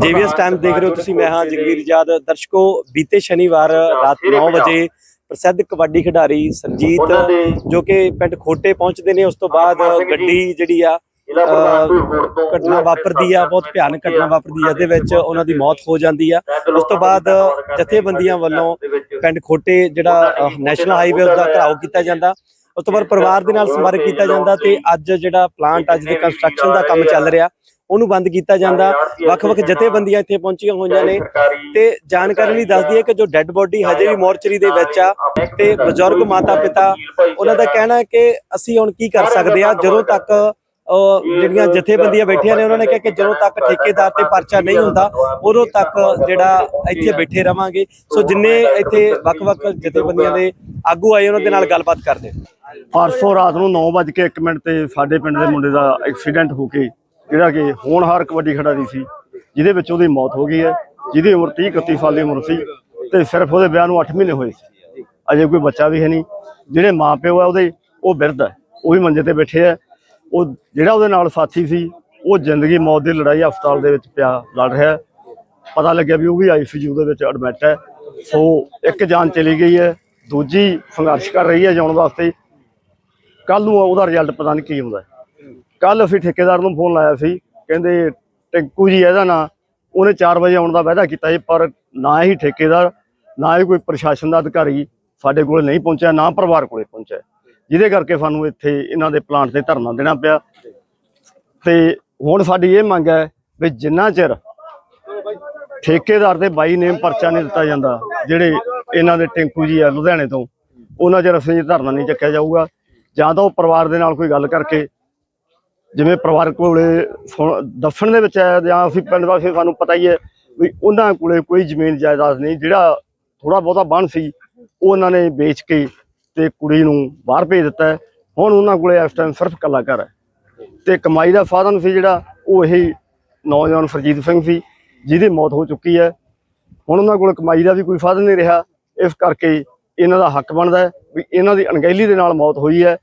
ਜੀਵੀਐਸ time ਦੇਖ ਰਹੇ ਹੋ ਤੁਸੀਂ ਮੈਂ ਹਾਂ ਜਗਵੀਰ ਜਾਦ। ਦਰਸ਼ਕੋ ਬੀਤੇ ਸ਼ਨੀਵਾਰ ਰਾਤ 9 ਵਜੇ ਪ੍ਰਸਿੱਧ ਕਬੱਡੀ ਖਿਡਾਰੀ ਸਰਜੀਤ ਜੋ ਕਿ ਪਿੰਡ ਖੋਟੇ ਪਹੁੰਚਦੇ ਨੇ ਉਸ ਤੋਂ ਬਾਅਦ ਗੱਡੀ ਜਿਹੜੀ ਆ ਘਟਨਾ ਵਾਪਰਦੀ ਆ ਬਹੁਤ ਭਿਆਨਕ ਘਟਨਾ ਵਾਪਰਦੀ ਆ ਇਹਦੇ ਵਿੱਚ ਉਹਨਾਂ ਦੀ ਮੌਤ ਹੋ ਜਾਂਦੀ ਆ। ਉਸ ਤੋਂ ਬਾਅਦ ਜਥੇਬੰਦੀਆਂ ਵੱਲੋਂ ਪਿੰਡ ਖੋਟੇ ਜਿਹੜਾ ਨੈਸ਼ਨਲ ਹਾਈਵੇ ਦਾ ਘਰਾਓ ਕੀਤਾ ਜਾਂਦਾ। ਉਸ ਤੋਂ ਬਾਅਦ ਪਰਿਵਾਰ ਦੇ ਨਾਲ ਸੰਪਰਕ ਕੀਤਾ ਜਾਂਦਾ ਤੇ ਅੱਜ ਜਿਹੜਾ ਪਲਾਂਟ ਅੱਜ ਦੇ ਕੰਸਟਰਕਸ਼ਨ ਦਾ ਕੰਮ ਚੱਲ ਰਿਹਾ। ਉਹਨੂੰ ਬੰਦ ਕੀਤਾ ਜਾਂਦਾ। ਵੱਖ-ਵੱਖ ਜਥੇਬੰਦੀਆਂ ਇੱਥੇ ਪਹੁੰਚੀਆਂ ਹੋਈਆਂ ਨੇ। ਤੇ ਜਾਣਕਾਰੀ ਲਈ ਦੱਸਦੀ ਹੈ ਕਿ ਜੋ ਡੈੱਡ ਬੋਡੀ ਹਜੇ ਵੀ ਮੋਰਚਰੀ ਦੇ ਵਿੱਚ ਆ ਤੇ ਬਜ਼ੁਰਗ ਮਾਤਾ ਪਿਤਾ ਉਹਨਾਂ ਦਾ ਕਹਿਣਾ ਹੈ ਕਿ ਅਸੀਂ ਹੁਣ ਕੀ ਕਰ ਸਕਦੇ ਆ? ਜਦੋਂ ਤੱਕ ਜਿਹੜੀਆਂ ਜਥੇਬੰਦੀਆਂ ਬੈਠੀਆਂ ਨੇ ਉਹਨਾਂ ਨੇ ਕਿਹਾ ਕਿ ਜਦੋਂ ਤੱਕ ਠੇਕੇਦਾਰ ਤੇ ਪਰਚਾ ਨਹੀਂ ਹੁੰਦਾ ਉਦੋਂ ਤੱਕ ਜਿਹੜਾ ਇੱਥੇ ਬੈਠੇ ਰਵਾਂਗੇ। ਸੋ ਜਿੰਨੇ ਇੱਥੇ ਵੱਖ-ਵੱਖ ਜਥੇਬੰਦੀਆਂ ਦੇ ਆਗੂ ਆਏ ਉਹਨਾਂ ਦੇ ਨਾਲ ਗੱਲਬਾਤ ਕਰਦੇ। ਪਰਸੋਂ ਰਾਤ ਨੂੰ 9:01 ਮਿੰਟ ਤੇ ਸਾਡੇ ਪਿੰਡ ਦੇ ਮੁੰਡੇ ਦਾ ਐਕਸੀਡੈਂਟ ਹੋ ਕੇ ਜਿਹੜਾ ਕਿ ਹੋਣਹਾਰ ਕਬੱਡੀ ਖਿਡਾਰੀ ਸੀ, ਜਿਹਦੇ ਵਿੱਚ ਉਹਦੀ ਮੌਤ ਹੋ ਗਈ ਹੈ, ਜਿਹਦੀ ਉਮਰ 30 31 ਸਾਲ ਦੀ ਉਮਰ ਸੀ ਤੇ ਸਿਰਫ ਉਹਦੇ ਵਿਆਹ ਨੂੰ 8 ਮਹੀਨੇ ਹੋਏ ਸੀ। ਅਜੇ ਕੋਈ ਬੱਚਾ ਵੀ ਹੈ ਨਹੀਂ। ਜਿਹੜੇ ਮਾਪਿਓ ਆ ਉਹਦੇ, ਉਹ ਬਿਰਧ ਹੈ ਉਹ ਵੀ ਮੰਜੇ ਤੇ ਬੈਠੇ ਆ। ਉਹ ਜਿਹੜਾ ਉਹਦੇ ਨਾਲ ਸਾਥੀ ਸੀ, ਉਹ ਜ਼ਿੰਦਗੀ ਮੌਤ ਦੀ ਲੜਾਈ ਹਸਪਤਾਲ ਦੇ ਵਿੱਚ ਪਿਆ ਲੜ ਰਿਹਾ ਪਤਾ ਲੱਗਿਆ ਵੀ ਉਹ ਵੀ ਆਈਸੀਯੂ ਦੇ ਵਿੱਚ ਐਡਮਿਟ ਹੈ। ਸੋ ਇੱਕ ਜਾਨ ਚਲੀ ਗਈ ਹੈ, ਦੂਜੀ ਸੰਘਰਸ਼ ਕਰ ਰਹੀ ਹੈ ਜਾਣ ਵਾਸਤੇ। ਕੱਲ ਨੂੰ ਉਹਦਾ ਰਿਜ਼ਲਟ ਪਤਾ ਨਹੀਂ ਕੀ ਹੁੰਦਾ ਕੱਲ ਅਸੀਂ ਠੇਕੇਦਾਰ ਨੂੰ ਫੋਨ ਲਾਇਆ ਸੀ, ਕਹਿੰਦੇ ਟਿੰਕੂ ਜੀ ਇਹਦਾ ਨਾਂ, ਉਹਨੇ 4 ਵਜੇ ਆਉਣ ਦਾ ਵਾਅਦਾ ਕੀਤਾ ਸੀ, ਪਰ ਨਾ ਹੀ ਠੇਕੇਦਾਰ, ਨਾ ਹੀ ਕੋਈ ਪ੍ਰਸ਼ਾਸਨ ਦਾ ਅਧਿਕਾਰੀ ਸਾਡੇ ਕੋਲ ਨਹੀਂ ਪਹੁੰਚਿਆ, ਨਾ ਪਰਿਵਾਰ ਕੋਲੇ ਪਹੁੰਚਿਆ। ਜਿਹਦੇ ਕਰਕੇ ਸਾਨੂੰ ਇੱਥੇ ਇਹਨਾਂ ਦੇ ਪਲਾਂਟ ਤੇ ਧਰਨਾ ਦੇਣਾ ਪਿਆ। ਤੇ ਹੁਣ ਸਾਡੀ ਇਹ ਮੰਗ ਹੈ ਵੀ ਜਿੰਨਾ ਚਿਰ ਠੇਕੇਦਾਰ ਦੇ ਬਾਈ ਨੇਮ ਪਰਚਾ ਨਹੀਂ ਦਿੱਤਾ ਜਾਂਦਾ, ਜਿਹੜੇ ਇਹਨਾਂ ਦੇ ਟਿੰਕੂ ਜੀ ਆ ਲੁਧਿਆਣੇ ਤੋਂ, ਉਹਨਾਂ ਚਿਰ ਅਸੀਂ ਧਰਨਾ ਨਹੀਂ ਚੱਕਿਆ ਜਾਊਗਾ। ਜਾਂ ਤਾਂ ਉਹ ਪਰਿਵਾਰ ਦੇ ਨਾਲ ਕੋਈ ਗੱਲ ਕਰਕੇ ਜਿਵੇਂ ਪਰਿਵਾਰ ਕੋਲੇ ਸੁਣ- ਦੱਸਣ ਦੇ ਵਿੱਚ ਹੈ ਜਾਂ ਅਸੀਂ ਪਿੰਡ ਵਾਸੀ ਸਾਨੂੰ ਪਤਾ ਹੀ ਹੈ ਵੀ ਉਹਨਾਂ ਕੋਲੇ ਕੋਈ ਜ਼ਮੀਨ ਜਾਇਦਾਦ ਨਹੀਂ, ਜਿਹੜਾ ਥੋੜਾ ਬਹੁਤਾ ਬਣ ਸੀ, ਉਹ ਉਹਨਾਂ ਨੇ ਵੇਚ ਕੇ ਤੇ ਕੁੜੀ ਨੂੰ ਬਾਹਰ ਭੇਜ ਦਿੱਤਾ ਹੁਣ ਉਹਨਾਂ ਕੋਲੇ ਇਸ ਟਾਈਮ ਸਿਰਫ ਕੱਲਾ ਘਰ ਹੈ। ਤੇ ਕਮਾਈ ਦਾ ਸਾਧਨ ਸੀ ਜਿਹੜਾ, ਉਹ ਇਹੀ ਨੌਜਵਾਨ ਫਰਜੀਤ ਸਿੰਘ ਸੀ, ਜਿਹਦੀ ਮੌਤ ਹੋ ਚੁੱਕੀ ਹੈ। ਹੁਣ ਉਹਨਾਂ ਕੋਲ ਕਮਾਈ ਦਾ ਵੀ ਕੋਈ ਸਾਧਨ ਨਹੀਂ ਰਿਹਾ, ਇਸ ਕਰਕੇ ਇਹਨਾਂ ਦਾ ਹੱਕ ਬਣਦਾ ਵੀ ਇਹਨਾਂ ਦੀ ਅਣਗਹਿਲੀ ਦੇ ਨਾਲ ਮੌਤ ਹੋਈ ਹੈ,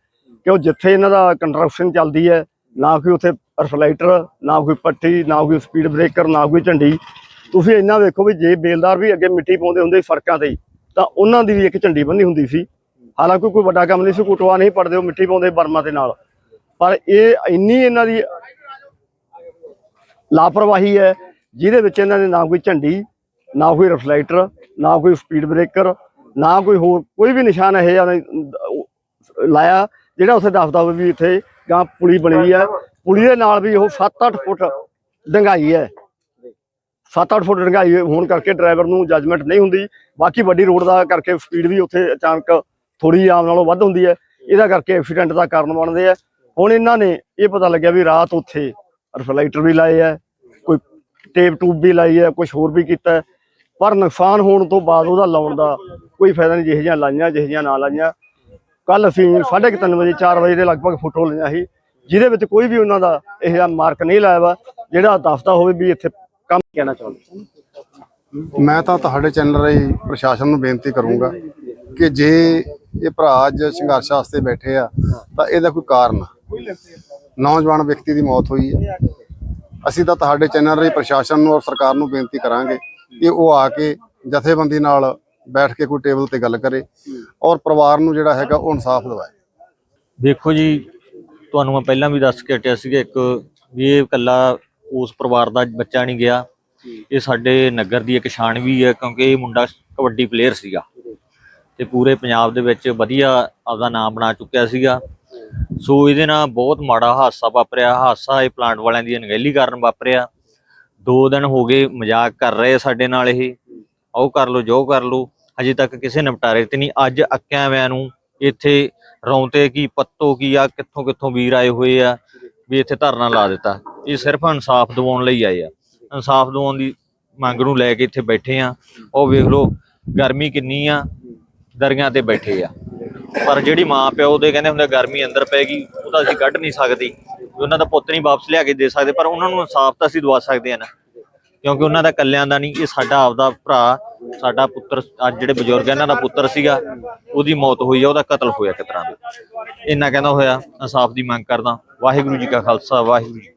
ਕਿਉਂ ਜਿੱਥੇ ਇਹਨਾਂ ਦਾ ਕੰਟਰਪਸ਼ਨ ਚੱਲਦੀ ਹੈ ਨਾ ਕੋਈ ਉੱਥੇ ਰਿਫਲੈਕਟਰ ਨਾ ਕੋਈ ਪੱਟੀ ਨਾ ਕੋਈ ਸਪੀਡ ਬ੍ਰੇਕਰ ਨਾ ਕੋਈ ਝੰਡੀ। ਤੁਸੀਂ ਇੰਨਾ ਵੇਖੋ ਵੀ ਜੇ ਬੇਲਦਾਰ ਵੀ ਅੱਗੇ ਮਿੱਟੀ ਪਾਉਂਦੇ ਹੁੰਦੇ ਸੀ ਸੜਕਾਂ ਤੇ ਤਾਂ ਉਹਨਾਂ ਦੀ ਵੀ ਇੱਕ ਝੰਡੀ ਬੰਨੀ ਹੁੰਦੀ ਸੀ। ਹਾਲਾਂਕਿ ਕੋਈ ਵੱਡਾ ਕੰਮ ਨਹੀਂ ਸੀ ਕੁਟਵਾ ਨਹੀਂ ਪੜਦੇ, ਉਹ ਮਿੱਟੀ ਪਾਉਂਦੇ ਬਰਮਾ ਦੇ ਨਾਲ। ਪਰ ਇਹ ਇੰਨੀ ਇਹਨਾਂ ਦੀ ਲਾਪਰਵਾਹੀ ਹੈ, ਜਿਹਦੇ ਵਿੱਚ ਇਹਨਾਂ ਨੇ ਨਾ ਕੋਈ ਝੰਡੀ, ਨਾ ਕੋਈ ਰਿਫਲੈਕਟਰ ਨਾ ਕੋਈ ਸਪੀਡ ਬ੍ਰੇਕਰ ਨਾ ਕੋਈ ਹੋਰ ਕੋਈ ਵੀ ਨਿਸ਼ਾਨ ਇਹ ਜਿਹਾ ਲਾਇਆ, ਜਿਹੜਾ ਉੱਥੇ ਦੱਸਦਾ ਵੀ ਇੱਥੇ ਗਾਂ ਪੁਲੀ ਬਣੀ ਹੈ ਪੁਲੀ ਦੇ ਨਾਲ ਵੀ ਉਹ 7-8 ਫੁੱਟ ਡੰਗਾਈ ਹੈ। 7-8 ਫੁੱਟ ਡੰਗਾਈ ਹੋਣ ਕਰਕੇ ਡਰਾਈਵਰ ਨੂੰ ਜੱਜਮੈਂਟ ਨਹੀਂ ਹੁੰਦੀ। ਬਾਕੀ ਵੱਡੀ ਰੋਡ ਦਾ ਕਰਕੇ ਸਪੀਡ ਵੀ ਉੱਥੇ ਅਚਾਨਕ ਥੋੜੀ ਆਮ ਨਾਲੋਂ ਵੱਧ ਹੁੰਦੀ ਹੈ। ਇਹਦਾ ਕਰਕੇ ਐਕਸੀਡੈਂਟ ਦਾ ਕਾਰਨ ਬਣਦੇ ਆ। ਹੁਣ ਇਹਨਾਂ ਨੇ ਇਹ ਪਤਾ ਲੱਗਿਆ ਵੀ ਰਾਤ ਉੱਥੇ ਰਿਫਲੈਕਟਰ ਵੀ ਲਾਏ ਆ ਕੋਈ ਟੇਪ ਟੂਬ ਵੀ ਲਾਈ ਹੈ ਕੁਝ ਹੋਰ ਵੀ ਕੀਤਾ। ਪਰ ਨੁਕਸਾਨ ਹੋਣ ਤੋਂ ਬਾਅਦ ਉਹਦਾ ਲਾਉਣ ਦਾ ਕੋਈ ਫਾਇਦਾ ਨਹੀਂ। ਜਿਹੇ ਜਿਹੀਆਂ ਲਾਈਆਂ ਜਿਹੇ ਜਿਹੀਆਂ ਨਾ ਲਾਈਆਂ। ਕੱਲ ਅਸੀਂ 3:30 ਵਜੇ 4 ਵਜੇ ਦੇ ਲਗਭਗ ਫੋਟੋ ਲਈਆਂ ਸੀ, ਜਿਹਦੇ ਵਿੱਚ ਕੋਈ ਵੀ ਉਹਨਾਂ ਦਾ ਇਹ ਜਿਹਾ ਮਾਰਕ ਨਹੀਂ ਲਾਇਆ ਵਾ, ਜਿਹੜਾ ਦੱਸਦਾ ਹੋਵੇ ਵੀ ਇੱਥੇ ਕੰਮ ਕਹਿਣਾ ਚਾਹੁੰਦੇ। ਮੈਂ ਤਾਂ ਤੁਹਾਡੇ ਚੈਨਲ ਰਾਹੀਂ ਪ੍ਰਸ਼ਾਸਨ ਨੂੰ ਬੇਨਤੀ ਕਰੂੰਗਾ ਕਿ ਜੇ ਇਹ ਭਰਾ ਅੱਜ ਸੰਘਰਸ਼ ਵਾਸਤੇ ਬੈਠੇ ਆ, ਤਾਂ ਇਹਦਾ ਕੋਈ ਕਾਰਨ ਨੌਜਵਾਨ ਵਿਅਕਤੀ ਦੀ ਮੌਤ ਹੋਈ ਹੈ ਅਸੀਂ ਤਾਂ ਤੁਹਾਡੇ ਚੈਨਲ ਰਾਹੀਂ ਪ੍ਰਸ਼ਾਸਨ ਨੂੰ ਔਰ ਸਰਕਾਰ ਨੂੰ ਬੇਨਤੀ ਕਰਾਂਗੇ ਕਿ ਉਹ ਆ ਕੇ ਜਥੇਬੰਦੀ ਨਾਲ ਬੈਠ ਕੇ ਕੋਈ ਟੇਬਲ ਤੇ ਗੱਲ ਕਰੇ ਔਰ ਪਰਿਵਾਰ ਨੂੰ ਜਿਹੜਾ ਹੈਗਾ ਉਹ ਇਨਸਾਫ ਦਿਵਾਏ। ਦੇਖੋ ਜੀ, ਤੁਹਾਨੂੰ ਮੈਂ ਪਹਿਲਾਂ ਵੀ ਦੱਸ ਕੇ ਹਟਿਆ ਸੀਗਾ ਇੱਕ ਵੀ ਇਹ ਇਕੱਲਾ ਉਸ ਪਰਿਵਾਰ ਦਾ ਬੱਚਾ ਨਹੀਂ ਗਿਆ। ਇਹ ਸਾਡੇ ਨਗਰ ਦੀ ਇੱਕ ਸ਼ਾਨ ਵੀ ਹੈ ਕਿਉਂਕਿ ਇਹ ਮੁੰਡਾ ਕਬੱਡੀ ਪਲੇਅਰ ਸੀਗਾ ਤੇ ਪੂਰੇ ਪੰਜਾਬ ਦੇ ਵਿੱਚ ਵਧੀਆ ਆਪਦਾ ਨਾਮ ਬਣਾ ਚੁੱਕਿਆ ਸੀਗਾ। ਸੋ ਇਹਦੇ ਨਾਲ ਬਹੁਤ ਮਾੜਾ ਹਾਦਸਾ ਵਾਪਰਿਆ। ਹਾਦਸਾ ਇਹ ਪਲਾਂਟ ਵਾਲਿਆਂ ਦੀ ਅਣਗਹਿਲੀ ਕਾਰਨ ਵਾਪਰਿਆ। ਦੋ ਦਿਨ ਹੋ ਗਏ ਮਜ਼ਾਕ ਕਰ ਰਹੇ ਸਾਡੇ ਨਾਲ ਇਹ। ਉਹ ਕਰ ਲੋ ਜੋ ਕਰ ਲਓ ਅਜੇ ਤੱਕ ਕਿਸੇ ਨਿਪਟਾਰੇ ਤੇ ਨਹੀਂ। ਅੱਜ ਅੱਕਿਆਂ ਵਿਆਂ ਨੂੰ ਇੱਥੇ ਰੌਂਤੇ ਕੀ, ਪੱਤੋ ਕੀ ਆ, ਕਿੱਥੋਂ ਕਿੱਥੋਂ ਵੀਰ ਆਏ ਹੋਏ ਆ, ਵੀ ਇੱਥੇ ਧਰਨਾ ਲਾ ਦਿੱਤਾ। ਇਹ ਸਿਰਫ ਇਨਸਾਫ ਦਿਵਾਉਣ ਲਈ ਆਏ ਆ। ਇਨਸਾਫ ਦਿਵਾਉਣ ਦੀ ਮੰਗ ਨੂੰ ਲੈ ਕੇ ਇੱਥੇ ਬੈਠੇ ਆ। ਉਹ ਵੇਖ ਲਓ, ਗਰਮੀ ਕਿੰਨੀ ਆ, ਦਰੀਆਂ ਤੇ ਬੈਠੇ ਆ। ਪਰ ਜਿਹੜੀ ਮਾਂ ਪਿਓ ਉਹਦੇ ਕਹਿੰਦੇ ਹੁੰਦੇ ਗਰਮੀ ਅੰਦਰ ਪੈ ਗਈ ਉਹ ਤਾਂ ਅਸੀਂ ਕੱਢ ਨਹੀਂ ਸਕਦੇ। ਉਹਨਾਂ ਦਾ ਪੁੱਤ ਨਹੀਂ ਵਾਪਸ ਲਿਆ ਕੇ ਦੇ ਸਕਦੇ, ਪਰ ਉਹਨਾਂ ਨੂੰ ਇਨਸਾਫ ਤਾਂ ਅਸੀਂ ਦਵਾ ਸਕਦੇ ਆ ਨਾ। ਕਿਉਂਕਿ ਉਹਨਾਂ ਦਾ ਕੱਲਿਆਂ ਦਾ ਨਹੀਂ, ਇਹ ਸਾਡਾ ਆਪਦਾ ਭਰਾ, ਸਾਡਾ ਪੁੱਤਰ, ਅੱਜ ਜਿਹੜੇ ਬਜ਼ੁਰਗ ਇਹਨਾਂ ਦਾ ਪੁੱਤਰ ਸੀਗਾ, ਉਹਦੀ ਮੌਤ ਹੋਈ ਆ, ਉਹਦਾ ਕਤਲ ਹੋਇਆ ਕਿਸ ਤਰ੍ਹਾਂ ਦਾ। ਇੰਨਾ ਕਹਿੰਦਾ ਹੋਇਆ, ਇਨਸਾਫ ਦੀ ਮੰਗ ਕਰਦਾ। ਵਾਹਿਗੁਰੂ ਜੀ ਕਾ ਖਾਲਸਾ, ਵਾਹਿਗੁਰੂ ਜੀ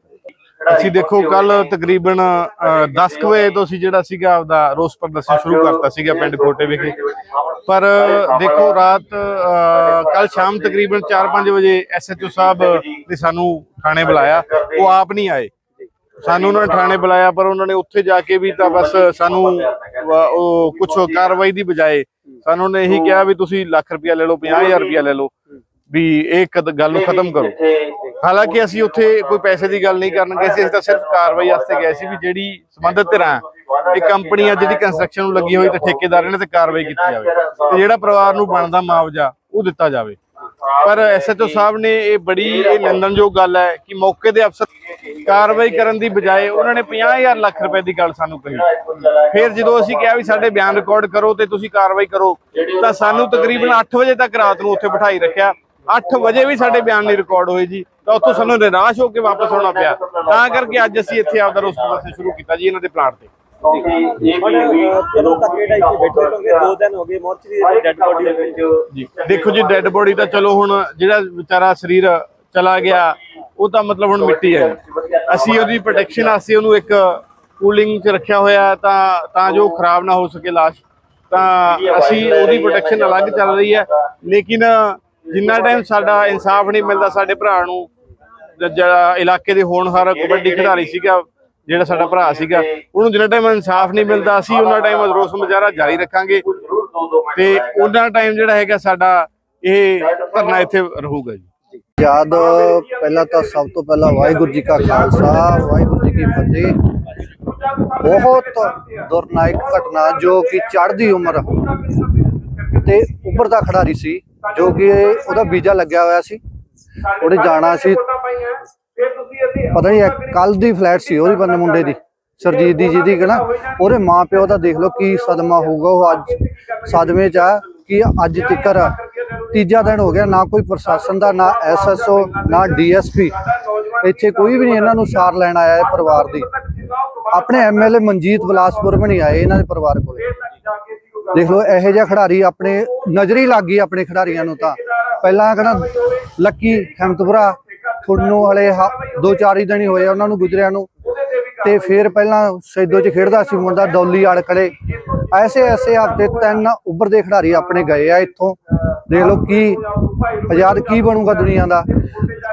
ਅਸੀਂ ਦੇਖੋ ਕੱਲ ਤਕਰੀਬਨ 10 ਕੁ ਵਜੇ ਤੋਂ ਅਸੀਂ ਜਿਹੜਾ ਸੀਗਾ ਆਪਦਾ ਰੋਸ ਪ੍ਰਦਰਸ਼ਨ ਸ਼ੁਰੂ ਕਰਤਾ ਸੀਗਾ ਪਿੰਡ ਕੋਟੇ ਵਿਖੇ। ਪਰ ਦੇਖੋ, ਰਾਤ ਕੱਲ ਸ਼ਾਮ ਤਕਰੀਬਨ 4-5 ਵਜੇ ਐਸਐਚਓ ਸਾਹਿਬ ਨੇ ਸਾਨੂੰ ਥਾਣੇ ਬੁਲਾਇਆ। ਉਹ ਆਪ ਨਹੀਂ ਆਏ। ਸਾਨੂੰ ਉਹਨਾਂ ਨੇ ਥਾਣੇ ਬੁਲਾਇਆ, ਪਰ ਉਹਨਾਂ ਨੇ ਉੱਥੇ ਜਾ ਕੇ ਵੀ ਤਾਂ ਬਸ ਸਾਨੂੰ ਵ- ਉਹ ਕੁਝ ਕਾਰਵਾਈ ਦੀ ਬਜਾਏ ਸਾਨੂੰ ਉਹਨੇ ਇਹੀ ਕਿਹਾ ਵੀ ਤੁਸੀਂ ਲੱਖ ਰੁਪਇਆ ਲੈ ਲਓ 50000 ਰੁਪਇਆ ਲੈ ਲਓ, ਵੀ ਇਹ ਗੱਲ ਨੂੰ ਖਤਮ ਕਰੋ। ਹਾਲਾਂਕਿ ਅਸੀਂ ਉੱਥੇ ਕੋਈ ਪੈਸੇ ਦੀ ਗੱਲ ਨਹੀਂ ਕਰਨ ਗਏ ਸੀ ਅਸੀਂ ਤਾਂ ਸਿਰਫ ਕਾਰਵਾਈ ਵਾਸਤੇ ਗਏ ਸੀ ਵੀ ਜਿਹੜੀ ਸੰਬੰਧਿਤ ਧਿਰਾਂ, ਇਹ ਕੰਪਨੀ ਆ ਜਿਹੜੀ ਕੰਸਟਰਕਸ਼ਨ ਨੂੰ ਲੱਗੀ ਹੋਈ ਤੇ ਠੇਕੇਦਾਰ ਨੇ ਤੇ ਕਾਰਵਾਈ ਕੀਤੀ ਜਾਵੇ। ਤੇ ਜਿਹੜਾ ਪਰਿਵਾਰ ਨੂੰ ਬਣਦਾ ਮੁਆਵਜ਼ਾ, ਉਹ ਦਿੱਤਾ ਜਾਵੇ। ਪਰ ਐਸਐਚਓ ਸਾਹਿਬ ਨੇ ਇਹ ਬੜੀ ਇਹ ਨਿੰਦਣਯੋਗ ਗੱਲ ਹੈ ਕਿ ਮੌਕੇ ਦੇ ਅਫਸਰ ਕਾਰਵਾਈ ਕਰਨ ਦੀ ਬਜਾਏ ਉਹਨਾਂ ਨੇ 50000 ਲੱਖ ਰੁਪਏ ਦੀ ਗੱਲ ਸਾਨੂੰ ਕਹੀ। ਫਿਰ ਜਦੋਂ ਅਸੀਂ ਕਿਹਾ ਵੀ ਸਾਡੇ ਬਿਆਨ ਰਿਕਾਰਡ ਕਰੋ ਤੇ ਤੁਸੀਂ ਕਾਰਵਾਈ ਕਰੋ ਤਾਂ ਸਾਨੂੰ ਤਕਰੀਬਨ 8 ਵਜੇ ਤੱਕ ਰਾਤ ਨੂੰ ਉੱਥੇ ਬਿਠਾਈ ਰੱਖਿਆ। 8 ਵਜੇ ਵੀ ਸਾਡੇ ਬਿਆਨ ਨਹੀਂ ਰਿਕਾਰਡ ਹੋਏ ਜੀ ਤਾਂ ਉੱਥੋਂ ਸਾਨੂੰ ਨਿਰਾਸ਼ ਹੋ ਕੇ ਵਾਪਸ ਆਉਣਾ ਪਿਆ। ਤਾਂ ਕਰਕੇ ਅੱਜ ਅਸੀਂ ਇੱਥੇ ਆਪਦਾ ਰੋਸ ਪ੍ਰਦਰਸ਼ਨ ਸ਼ੁਰੂ ਕੀਤਾ ਜੀ ਇਹਨਾਂ ਦੇ ਪਲਾਟ ਤੇ। ਹੁਣ ਅ, ਕਦੋਂ ਤੱਕ ਜਿਹੜਾ ਇੱਥੇ ਬੈਠੇ ਕਿਉਂਕਿ ਦੋ ਦਿਨ ਹੋ ਗਏ ਮੋਰਚਰੀ ਦੀ ਡੈੱਡ ਬੋਡੀ ਹੋ ਗਈ ਜੀ। ਦੇਖੋ ਜੀ ਡੈੱਡ ਬੋਡੀ ਤਾਂ ਚਲੋ ਹੁਣ ਜਿਹੜਾ ਵਿਚਾਰਾ ਸਰੀਰ ਚਲਾ ਗਿਆ ਉਹ ਤਾਂ ਮਤਲਬ ਹੁਣ ਮਿੱਟੀ ਹੈ। ਅਸੀਂ ਉਹਦੀ ਪ੍ਰੋਟੈਕਸ਼ਨ ਵਾਸਤੇ ਉਹਨੂੰ ਇੱਕ ਕੂਲਿੰਗ 'ਚ ਰੱਖਿਆ ਹੋਇਆ ਹੈ ਤਾਂ ਤਾਂ ਜੋ ਖਰਾਬ ਨਾ ਹੋ ਸਕੇ ਲਾਸ਼। ਤਾਂ ਅਸੀਂ ਉਹਦੀ ਪ੍ਰੋਟੈਕਸ਼ਨ ਅਲੱਗ ਚੱਲ ਰਹੀ ਹੈ। ਲੇਕਿਨ ਜਿੰਨਾ ਟਾਈਮ ਸਾਡਾ ਇਨਸਾਫ ਨਹੀਂ ਮਿਲਦਾ ਸਾਡੇ ਭਰਾ ਨੂੰ ਜਿਹੜਾ ਇਲਾਕੇ ਦੇ ਹੋਣਹਾਰ ਕਬੱਡੀ ਖਿਡਾਰੀ ਸੀਗਾ ਜਿਹੜਾ ਸਾਡਾ ਭਰਾ ਸੀਗਾ, ਉਹਨੂੰ ਜਿੰਨਾ ਟਾਈਮ ਇਨਸਾਫ ਨਹੀਂ ਮਿਲਦਾ, ਅਸੀਂ ਉਹਨਾਂ ਟਾਈਮ ਰੋਸ ਮੁਜ਼ਾਹਰਾ ਜਾਰੀ ਰੱਖਾਂਗੇ ਤੇ ਉਹਨਾਂ ਟਾਈਮ ਜਿਹੜਾ ਹੈਗਾ ਸਾਡਾ ਇਹ ਧਰਨਾ ਇੱਥੇ ਰਹੂਗਾ ਜੀ। ਯਾਦ, ਪਹਿਲਾਂ ਤਾਂ ਸਭ ਤੋਂ ਪਹਿਲਾਂ ਵਾਹਿਗੁਰੂ ਜੀ ਕਾ ਖਾਲਸਾ, ਵਾਹਿਗੁਰੂ ਜੀ ਕੀ ਫਤਿਹ। ਬਹੁਤ ਦੁਰਨਾਇਕ ਘਟਨਾ ਜੋ ਕਿ ਚੜ੍ਹਦੀ ਉਮਰ ਤੇ ਉੱਪਰ ਦਾ ਖਿਡਾਰੀ ਸੀ, ਜੋ ਕਿ ਉਹਦਾ ਵੀਜ਼ਾ ਲੱਗਿਆ ਹੋਇਆ ਸੀ। ਉਹਨੇ ਜਾਣਾ ਸੀ ਪਤਾ ਨਹੀਂ ਕੱਲ ਦੀ ਫਲੈਟ ਸੀ ਉਹਦੀ ਬੰਦੇ ਮੁੰਡੇ ਦੀ ਸਰਜੀਤ ਦੀ ਜਿਹਦੀ ਕਿ ਨਾ ਉਹਦੇ ਮਾਪਿਓ ਦਾ ਦੇਖ ਲਓ ਕੀ ਸਦਮਾ ਹੋਊਗਾ ਉਹ ਅੱਜ ਸਦਮੇ ਚ ਆ ਕਿ ਅੱਜ ਤੱਕਰ ਤੀਜਾ ਦਿਨ ਹੋ ਗਿਆ ਨਾ ਕੋਈ ਪ੍ਰਸ਼ਾਸਨ ਦਾ ਨਾ ਐਸਐਸਓ ਨਾ ਡੀਐਸਪੀ ਇੱਥੇ ਕੋਈ ਵੀ ਨਹੀਂ ਇਹਨਾਂ ਨੂੰ ਸਾਰ ਲੈਣ ਆਇਆ ਇਹ ਪਰਿਵਾਰ ਦੀ। ਆਪਣੇ ਐਮਐਲਏ ਮਨਜੀਤ ਬਲਾਸਪੁਰ ਵੀ ਨਹੀਂ ਆਏ ਇਹਨਾਂ ਦੇ ਪਰਿਵਾਰ ਕੋਲੇ। ਦੇਖ ਲਓ ਇਹੋ ਜਿਹਾ ਖਿਡਾਰੀ ਆਪਣੇ ਨਜ਼ਰੀ ਲੱਗ ਗਈ ਆਪਣੇ ਖਿਡਾਰੀਆਂ ਨੂੰ ਤਾਂ। ਪਹਿਲਾਂ ਕਹਿੰਦਾ ਲੱਕੀ ਹਮਤਪੁਰਾ ਤੁਹਾਨੂੰ ਹਲੇ ਹ- ਦੋ ਚਾਰ ਹੀ ਦਿਨ ਹੀ ਹੋਏ ਉਹਨਾਂ ਨੂੰ ਗੁਜਰਿਆਂ ਨੂੰ। ਤੇ ਫਿਰ ਪਹਿਲਾਂ ਸੈਦੋ ਚ ਖੇਡਦਾ ਸੀ ਮੁੰਡਾ ਡੌਲੀ ਅੜਕਲੇ ਐਸੇ ਐਸੇ ਹਫ਼ਤੇ ਤਿੰਨ ਉੱਭਰਦੇ ਖਿਡਾਰੀ ਆਪਣੇ ਗਏ ਆ ਇੱਥੋਂ। ਦੇਖ ਲਓ ਕੀ ਆਜ਼ਾਦ ਕੀ ਬਣੂਗਾ ਦੁਨੀਆ ਦਾ।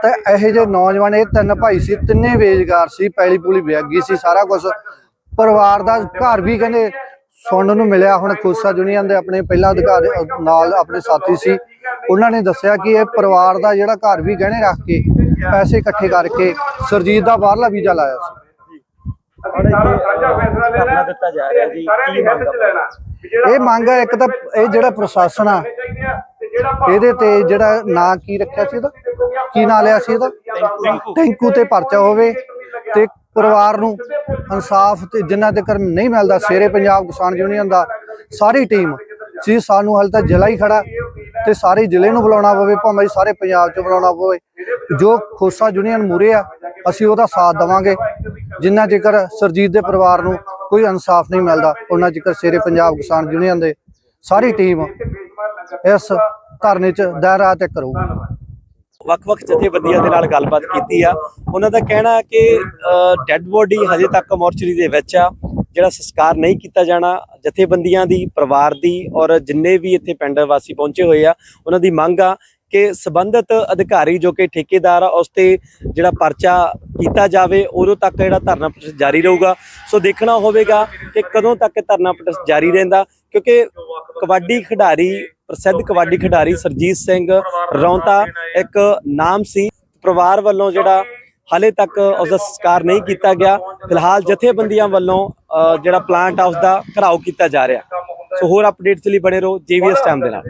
ਤੇ ਇਹੋ ਜਿਹੇ ਨੌਜਵਾਨ, ਇਹ ਤਿੰਨ ਭਾਈ ਸੀ, ਤਿੰਨੇ ਬੇਜਗਾਰ ਸੀ, ਪੈਲੀ ਪੂਲੀ ਵਿਆਗੀ ਸੀ, ਸਾਰਾ ਕੁਝ ਪਰਿਵਾਰ ਦਾ ਘਰ ਵੀ ਕਹਿੰਦੇ ਸੁਣਨ ਨੂੰ ਮਿਲਿਆ, ਹੁਣ ਖੁਸਾ ਯੂਨੀਅਨ ਦੇ ਆਪਣੇ ਪਹਿਲਾਂ ਅਧਿਕਾਰ ਨਾਲ ਆਪਣੇ ਸਾਥੀ ਸੀ। ਉਹਨਾਂ ਨੇ ਦੱਸਿਆ ਕਿ ਇਹ ਪਰਿਵਾਰ ਦਾ ਜਿਹੜਾ ਘਰ ਵੀ ਗਹਿਣੇ ਰੱਖ ਕੇ ਪੈਸੇ ਇਕੱਠੇ ਕਰਕੇ ਸਰਜੀਤ ਦਾ ਬਾਹਰਲਾ ਵੀਜ਼ਾ ਲਾਇਆ ਸੀ। ਹੁਣ ਇੱਥੇ ਧਰਨਾ ਦਿੱਤਾ ਜਾ ਰਿਹਾ ਜੀ। ਕੀ ਮੰਗ ਆ? ਇਹ ਮੰਗ ਹੈ ਇੱਕ ਤਾਂ ਇਹ ਜਿਹੜਾ ਪ੍ਰਸ਼ਾਸਨ ਆ ਇਹਦੇ ਤੇ ਜਿਹੜਾ ਨਾਂ ਕੀ ਰੱਖਿਆ ਸੀ ਇਹਦਾ? ਕੀ ਨਾਂ ਲਿਆ ਸੀ ਇਹਦਾ? ਟੈਂਕੂ। ਤੇ ਪਰਚਾ ਹੋਵੇ ਤੇ ਪਰਿਵਾਰ ਨੂੰ ਇਨਸਾਫ ਤੇ ਜਿੰਨਾ ਤੱਕ ਨਹੀਂ ਮਿਲਦਾ ਸ਼ੇਰੇ ਪੰਜਾਬ ਕਿਸਾਨ ਯੂਨੀਅਨ ਦਾ ਸਾਰੀ ਟੀਮ ਜੀ ਸਾਨੂੰ ਹਾਲੇ ਤਾਂ ਜ਼ਿਲ੍ਹਾ ਹੀ ਖੜਾ ਤੇ ਸਾਰੇ ਜ਼ਿਲ੍ਹੇ ਨੂੰ ਬੁਲਾਉਣਾ ਪਵੇ ਭਾਵੇਂ ਸਾਰੇ ਪੰਜਾਬ ਚ ਬੁਲਾਉਣਾ ਪਵੇ। ਜੋ ਖੋਸਾ ਯੂਨੀਅਨ ਮੂਰੇ ਆ, ਅਸੀਂ ਉਹਦਾ ਸਾਥ ਦੇਵਾਂਗੇ। ਜਿੰਨਾ ਚਿਰ ਸਰਜੀਤ ਦੇ ਪਰਿਵਾਰ ਨੂੰ ਕੋਈ ਇਨਸਾਫ ਨਹੀਂ ਮਿਲਦਾ, ਉਹਨਾਂ ਚਿਰ ਸ਼ੇਰੇ ਪੰਜਾਬ ਕਿਸਾਨ ਯੂਨੀਅਨ ਦੇ ਸਾਰੀ ਟੀਮ ਇਸ ਧਰਨੇ ਚ ਦਰ ਰਾਤ ਤੱਕ ਰਹੂਗੀ ਵੱਖ-ਵੱਖ ਜਥੇਬੰਦੀਆਂ ਦੇ ਨਾਲ ਗੱਲਬਾਤ ਕੀਤੀ ਆ। ਉਹਨਾਂ ਦਾ ਕਹਿਣਾ ਹੈ ਕਿ ਡੈੱਡ ਬੋਡੀ ਹਜੇ ਤੱਕ ਮੋਰਚਰੀ ਦੇ ਵਿੱਚ ਆ, ਜਿਹੜਾ ਸੰਸਕਾਰ ਨਹੀਂ ਕੀਤਾ ਜਾਣਾ, ਜਥੇਬੰਦੀਆਂ ਦੀ, ਪਰਿਵਾਰ ਦੀ ਔਰ ਜਿੰਨੇ ਵੀ ਇੱਥੇ ਪਿੰਡ ਵਾਸੀ ਪਹੁੰਚੇ ਹੋਏ ਆ, ਉਹਨਾਂ ਦੀ ਮੰਗ ਆ ਕਿ ਸਬੰਧਤ ਅਧਿਕਾਰੀ ਜੋ ਕਿ ਠੇਕੇਦਾਰ ਆ, ਉਸ ਤੇ ਜਿਹੜਾ ਪਰਚਾ ਕੀਤਾ ਜਾਵੇ, ਉਦੋਂ ਤੱਕ ਜਿਹੜਾ ਧਰਨਾ ਪ੍ਰਦਰਸ਼ਨ ਜਾਰੀ ਰਹੂਗਾ। ਸੋ ਦੇਖਣਾ ਹੋਵੇਗਾ ਕਿ ਕਦੋਂ ਤੱਕ ਧਰਨਾ ਪ੍ਰਦਰਸ਼ਨ ਜਾਰੀ ਰਹਿੰਦਾ, ਕਿਉਂਕਿ ਕਬੱਡੀ ਖਿਡਾਰੀ, ਪ੍ਰਸਿੱਧ ਕਬੱਡੀ ਖਿਡਾਰੀ ਸਰਜੀਤ ਸਿੰਘ ਰੌਂਤਾ ਇੱਕ ਨਾਮ ਸੀ। ਪਰਿਵਾਰ ਵੱਲੋਂ ਜਿਹੜਾ ਹਾਲੇ ਤੱਕ ਉਸ ਦਾ ਸੰਸਕਾਰ ਨਹੀਂ ਕੀਤਾ ਗਿਆ। ਫਿਲਹਾਲ ਜਥੇਬੰਦੀਆਂ ਵੱਲੋਂ ਜਿਹੜਾ ਪਲਾਂਟ ਆ ਉਸ ਦਾ ਘਰਾਓ ਕੀਤਾ ਜਾ ਰਿਹਾ। ਸੋ ਹੋਰ ਅਪਡੇਟਸ ਲਈ ਬਣੇ ਰਹੋ ਜੀਵੀਐਸ ਟਾਈਮ ਦੇ ਨਾਲ।